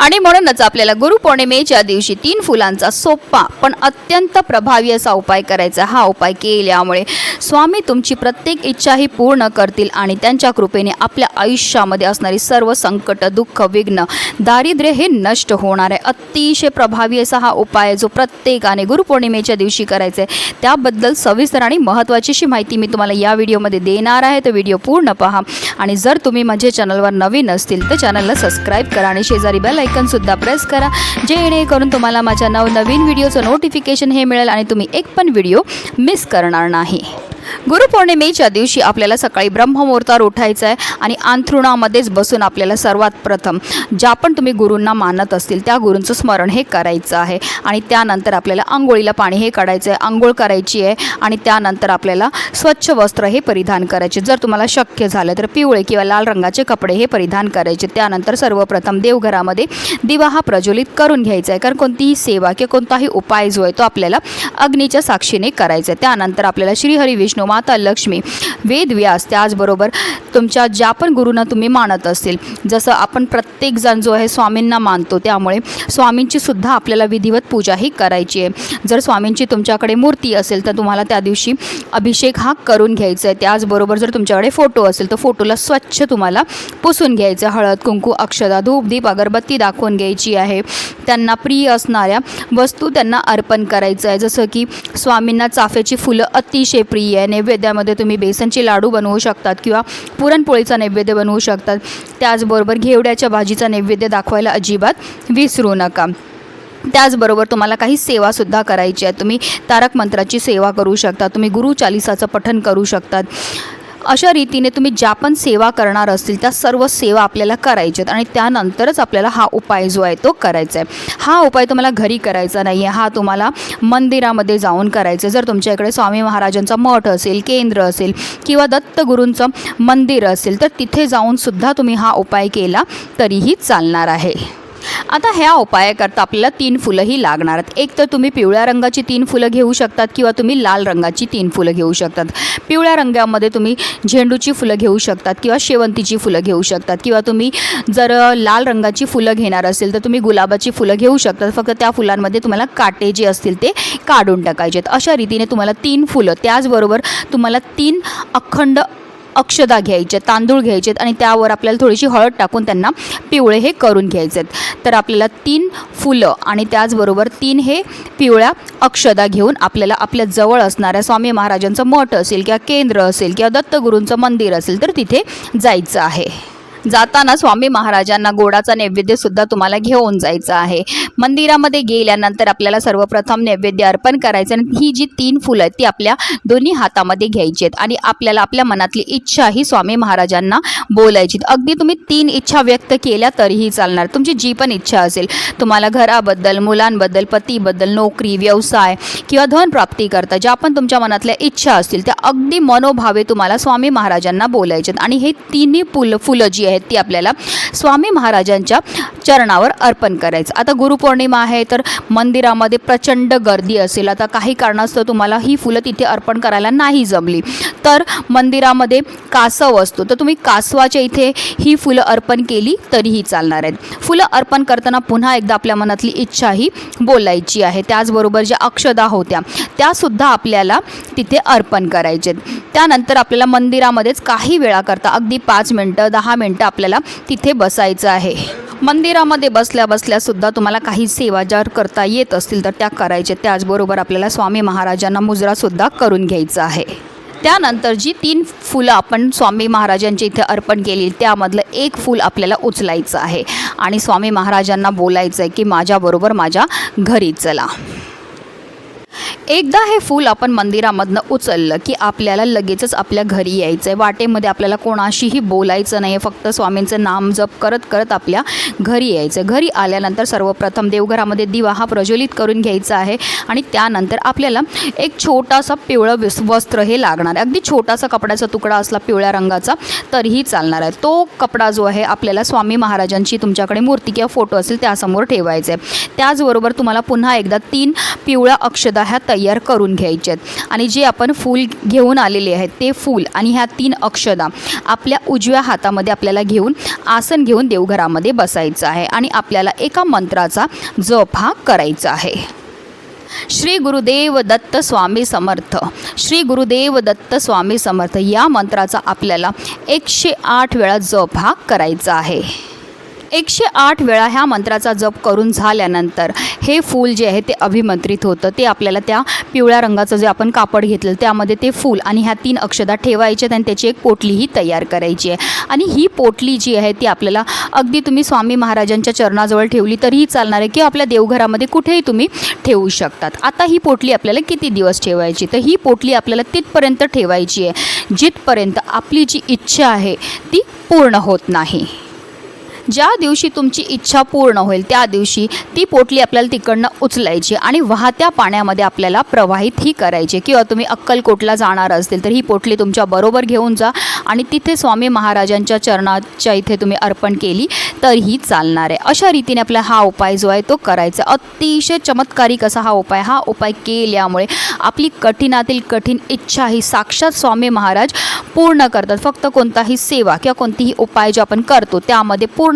आणि म्हणूनच आपल्याला गुरुपौर्णिमेच्या दिवशी तीन फुलांचा सोपा पण अत्यंत प्रभावी असा उपाय करायचा. हा उपाय केल्यामुळे स्वामी तुमची प्रत्येक इच्छाही पूर्ण करतील आणि त्यांच्या कृपेने आपल्या आयुष्यामध्ये असणारी सर्व संकट दुःख विघ्न दारिद्र्य हे नष्ट होणार आहे. अतिशय प्रभावी असा हा उपाय आहे जो प्रत्येकाने गुरुपौर्णिमेच्या दिवशी करायचा आहे त्याबद्दल सविस्तर आणि महत्त्वाची अशी माहिती मी तुम्हाला या व्हिडिओमध्ये देणार आहे. तर व्हिडिओ पूर्ण पहा आणि जर तुम्ही माझ्या चॅनलवर नवीन असतील तर चॅनलला सबस्क्राईब करा आणि शेजारी बेल आयकनसुद्धा प्रेस करा. जेणेकरून तुम्हाला माझ्या नवनवीन व्हिडिओचं नोटिफिकेशन हे मिळेल आणि तुम्ही एक पण व्हिडिओ मिस करणार नाही. गुरुपौर्णिमेच्या दिवशी आपल्याला सकाळी ब्रह्ममुहूर्तावर उठायचं आहे आणि अंथरुणामध्येच बसून आपल्याला सर्वात प्रथम ज्या पण तुम्ही गुरूंना मानत असतील त्या गुरूंचं स्मरण हे करायचं आहे. आणि त्यानंतर आपल्याला आंघोळीला पाणी हे काढायचं आहे आंघोळ करायची आहे आणि त्यानंतर आपल्याला स्वच्छ वस्त्र हे परिधान करायचे. जर तुम्हाला शक्य झालं तर पिवळे किंवा लाल रंगाचे कपडे हे परिधान करायचे. त्यानंतर सर्वप्रथम देवघरामध्ये दिवा हा प्रज्वलित करून घ्यायचा आहे कारण कोणतीही सेवा किंवा कोणताही उपाय जो आहे तो आपल्याला अग्नीच्या साक्षीने करायचा आहे त्यानंतर आपल्याला श्रीहरी विष्णू माता लक्ष्मी वेदव्यास त्याचबरोबर तुमच्या ज्या पण गुरूंना तुम्ही मानत असतील जसं आपण प्रत्येकजण जो आहे स्वामींना मानतो त्यामुळे स्वामींची सुद्धा आपल्याला विधिवत पूजा ही करायची आहे. जर स्वामींची तुमच्याकडे मूर्ती असेल तर तुम्हाला त्या दिवशी अभिषेक हा करून घ्यायचा आहे. त्याचबरोबर जर तुमच्याकडे फोटो असेल तर फोटोला स्वच्छ तुम्हाला पुसून घ्यायचं हळद कुंकू अक्षदा धूप दीप अगरबत्ती दाखवून घ्यायची आहे. त्यांना प्रिय असणाऱ्या वस्तू त्यांना अर्पण करायचं आहे. जसं की स्वामींना चाफ्याची फुलं अतिशय प्रिय आहे नैवेद्यामध्ये तुम्ही बेसनचे लाडू बनवू शकतात किंवा पुरणपोळीचा नैवेद्य बनवू शकतात. त्याचबरोबर घेवड्याच्या भाजीचा नैवेद्य दाखवायला अजिबात विसरू नका. त्याचबरोबर तुम्हाला काही सेवासुद्धा करायची आहे. तुम्ही तारक मंत्राची सेवा करू शकता तुम्ही गुरु चालिसाचं पठण करू शकतात. अशा रीतीने तुम्ही ज्या पण सेवा करणार असतील त्या सर्व सेवा आपल्याला करायच्या आहेत. आणि त्यानंतरच आपल्याला हा उपाय जो आहे तो करायचा आहे. हा उपाय तुम्हाला घरी करायचा नाही आहे हा तुम्हाला मंदिरामध्ये जाऊन करायचा आहे. जर तुमच्या इकडे स्वामी महाराजांचा मठ असेल केंद्र असेल किंवा दत्तगुरूंचं मंदिर असेल तर तिथे जाऊनसुद्धा तुम्ही हा उपाय केला तरीही चालणार आहे. आता ह्या उपायाकरता आपल्याला तीन फुलंही लागणार आहेत. एक तर तुम्ही पिवळ्या रंगाची तीन फुलं घेऊ शकतात किंवा तुम्ही लाल रंगाची तीन फुलं घेऊ शकतात. पिवळ्या रंगामध्ये तुम्ही झेंडूची फुलं घेऊ शकतात किंवा शेवंतीची फुलं घेऊ शकतात किंवा तुम्ही जर लाल रंगाची फुलं घेणार असेल तर तुम्ही गुलाबाची फुलं घेऊ शकतात. फक्त त्या फुलांमध्ये तुम्हाला काटे जे असतील ते काढून टाकायचे आहेत. अशा रीतीने तुम्हाला तीन फुलं त्याचबरोबर तुम्हाला तीन अखंड अक्षदा घ्यायचे तांदूळ घ्यायचे आणि त्यावर आपल्याला थोडीशी हळद टाकून त्यांना पिवळे हे करून घ्यायचे. आहेत तर आपल्याला तीन फुलं आणि त्याचबरोबर तीन हे पिवळ्या अक्षदा घेऊन आपल्याला आपल्या जवळ असणाऱ्या स्वामी महाराजांचं मठ असेल किंवा केंद्र असेल किंवा दत्तगुरूंचं मंदिर असेल तर तिथे जायचं आहे. जाताना स्वामी महाराजांना गोडाचा नैवेद्य सुद्धा तुम्हाला घेऊन जायचं आहे. मंदिरामध्ये गेल्यानंतर आपल्याला सर्वप्रथम नैवेद्य अर्पण करायचं आणि ही जी तीन फुलं आहेत ती आपल्या दोन्ही हातामध्ये घ्यायची आहेत आणि आपल्याला आपल्या मनातली इच्छा ही स्वामी महाराजांना बोलायची अगदी तुम्ही तीन इच्छा व्यक्त केल्या तरीही चालणार. तुमची जी पण इच्छा असेल तुम्हाला घराबद्दल मुलांबद्दल पतीबद्दल नोकरी व्यवसाय किंवा धनप्राप्ती करता ज्या पण तुमच्या मनातल्या इच्छा असतील त्या अगदी मनोभावे तुम्हाला स्वामी महाराजांना बोलायचे आहेत. आणि हे तिन्ही फुलं फुलं जी आहेत ती आपल्याला. स्वामी महाराजांच्या चरणावर अर्पण करायचं. आता गुरुपौर्णिमा आहे तर मंदिरामध्ये प्रचंड गर्दी असेल. आता काही कारणास्तव तुम्हाला ही फुलं तिथे अर्पण करायला नाही जमली. तर मंदिरामध्ये कासव असतो. तर तुम्ही कासवाच्या इथे ही फुलं अर्पण केली तरीही चालणार आहेत. फुलं अर्पण करताना पुन्हा एकदा आपल्या मनातली इच्छा ही बोलायची आहे. त्याचबरोबर ज्या अक्षदा होत्या त्यासुद्धा आपल्याला तिथे अर्पण करायचे त्यानंतर आपल्याला मंदिरामध्येच काही वेळाकरता अगदी पाच मिनटं दहा मिनटं आपल्याला तिथे बसायचं आहे. मंदिरामध्ये बसल्या बसल्यासुद्धा तुम्हाला काही सेवा ज्या करता येत असतील तर त्या करायच्या त्याचबरोबर आपल्याला स्वामी महाराजांना मुजरासुद्धा करून घ्यायचा आहे. त्यानंतर जी तीन फुलं आपण स्वामी महाराजांच्या इथे अर्पण केली त्यामधलं एक फूल आपल्याला उचलायचं आहे. आणि स्वामी महाराजांना बोलायचं आहे की माझ्याबरोबर माझ्या घरी चला. एकदा हे फूल आपण मंदिरामधनं उचललं की आपल्याला लगेचच आपल्या घरी यायचं आहे वाटेमध्ये आपल्याला कोणाशीही बोलायचं नाही आहे फक्त स्वामींचं नाम जप करत करत आपल्या घरी यायचं घरी आल्यानंतर सर्वप्रथम देवघरामध्ये दिवा हा प्रज्वलित करून घ्यायचा आहे आणि त्यानंतर आपल्याला एक छोटासा पिवळं विस वस्त्र हे लागणार आहे. अगदी छोटासा कपड्याचा तुकडा असला पिवळ्या रंगाचा तरीही चालणार आहे. तो कपडा जो आहे आपल्याला स्वामी महाराजांची तुमच्याकडे मूर्ती किंवा फोटो असेल त्यासमोर ठेवायचा आहे त्याचबरोबर तुम्हाला पुन्हा एकदा तीन पिवळ्या अक्षदा ह्या तयार करून घ्यायचे आहेत. आणि जे आपण फूल घेऊन आलेले आहेत ते फूल आणि ह्या तीन अक्षदा आपल्या उजव्या हातामध्ये आपल्याला घेऊन आसन घेऊन देवघरामध्ये बसायचं आहे आणि आपल्याला एका मंत्राचा जप हा करायचा आहे. श्री गुरुदेव दत्त स्वामी समर्थ श्री गुरुदेव दत्त स्वामी समर्थ या मंत्राचा आपल्याला एकशे आठ वेळा जप हा करायचा आहे. एकशे आठ वेळा ह्या मंत्राचा जप करून झाल्यानंतर हे फूल जे आहे ते अभिमंत्रित होतं. ते आपल्याला त्या पिवळ्या रंगाचं जे आपण कापड घेतलं त्यामध्ये ते फूल आणि ह्या तीन अक्षदा ठेवायच्यात आणि त्याची एक पोटलीही तयार करायची आहे. आणि ही पोटली जी आहे ती आपल्याला अगदी तुम्ही स्वामी महाराजांच्या चरणाजवळ ठेवली तरीही चालणार आहे किंवा आपल्या देवघरामध्ये कुठेही तुम्ही ठेवू शकतात. आता ही पोटली आपल्याला किती दिवस ठेवायची? तर ही पोटली आपल्याला तिथपर्यंत ठेवायची आहे जिथपर्यंत आपली जी इच्छा आहे ती पूर्ण होत नाही. ज्या दिवशी तुमची इच्छा पूर्ण होईल त्या दिवशी ती पोटली आपल्याला तिकडनं उचलायची आणि वाहत्या पाण्यामध्ये आपल्याला प्रवाहित ही करायची. किंवा तुम्ही अक्कलकोटला जाणार असतील तर ही पोटली तुमच्या बरोबर घेऊन जा आणि तिथे स्वामी महाराजांच्या चरणाच्या इथे तुम्ही अर्पण केली तरीही चालणार आहे. अशा रीतीने आपला हा उपाय जो आहे तो करायचा. अतिशय चमत्कारिक असा हा उपाय हा उपाय केल्यामुळे आपली कठीणातील कठीण इच्छा ही साक्षात स्वामी महाराज पूर्ण करतात. फक्त कोणताही सेवा किंवा कोणतीही उपाय जो आपण करतो त्यामध्ये पूर्ण